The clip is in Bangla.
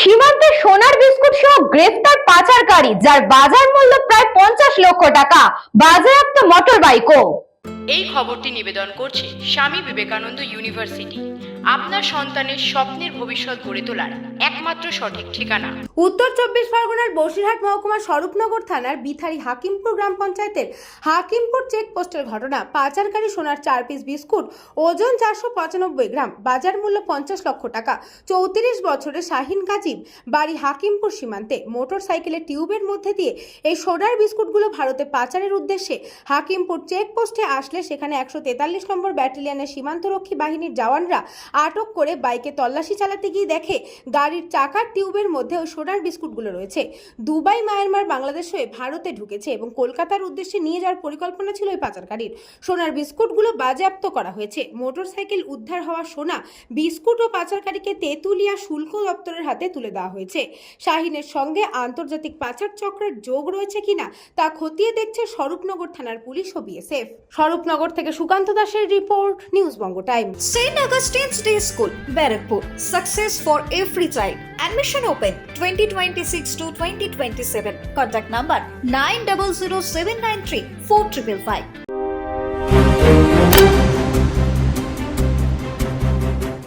সীমান্তে সোনার বিস্কুট সহ গ্রেফতার পাচারকারী, যার বাজার মূল্য প্রায় পঞ্চাশ লক্ষ টাকা। বাজেয়াপ্ত মোটর বাইকও এই খবরটি নিবেদন করছে স্বামী বিবেকানন্দ ইউনিভার্সিটি। আপনার সন্তানের স্বপ্নের ভবিষ্যৎ গড়ে তোলার একমাত্র সঠিক ঠিকানা। উত্তর চব্বিশ পরগনার বসিরহাট মহকুমার স্বরূপনগর থানার বিথারি হাকিমপুর গ্রাম পঞ্চায়েতের হাকিমপুর চেকপোস্টের ঘটনা পাচারকারী সোনার চার পিস বিস্কুট, ওজন চারশো পঁচানব্বই গ্রাম, বাজার মূল্য পঞ্চাশ লক্ষ টাকা, চৌত্রিশ বছরের শাহিন গাজীব বাড়ি হাকিমপুর সীমান্তে মোটর সাইকেলের টিউবের মধ্যে দিয়ে এই সোনার বিস্কুটগুলো ভারতে পাচারের উদ্দেশ্যে হাকিমপুর চেকপোস্টে আসলে সেখানে একশো তেতাল্লিশ নম্বর ব্যাটালিয়নের সীমান্তরক্ষী বাহিনীর জওয়ানরা আটক করে বাইকে তল্লাশি চালাতে গিয়ে দেখে গাড়ির চাকার টিউবের মধ্যে ওই সোনার বিস্কুটগুলো রয়েছে। দুবাই, মায়ানমার, বাংলাদেশ হয়ে ভারতে ঢুকেছে এবং কলকাতার উদ্দেশ্যে নিয়ে যাওয়ার পরিকল্পনা ছিল ওই পাচারকারীর। সোনার বিস্কুটগুলো বাজেয়াপ্ত করা হয়েছে। মোটরসাইকেল উদ্ধার হওয়া সোনা, বিস্কুট ও পাচারকারীকে তেঁতুলিয়া শুল্ক দপ্তরের হাতে তুলে দেওয়া হয়েছে। শাহিনের সঙ্গে আন্তর্জাতিক পাচার চক্রের যোগ রয়েছে কিনা তা খতিয়ে দেখছে স্বরূপনগর থানার পুলিশ ও বিএসএফ। স্বরূপনগর থেকে সুকান্ত দাসের report news Banga time St. Augustine's Day School, Barrackpur. Success for every child. Admission open 2026 to 2027. Contact number 900793 4555.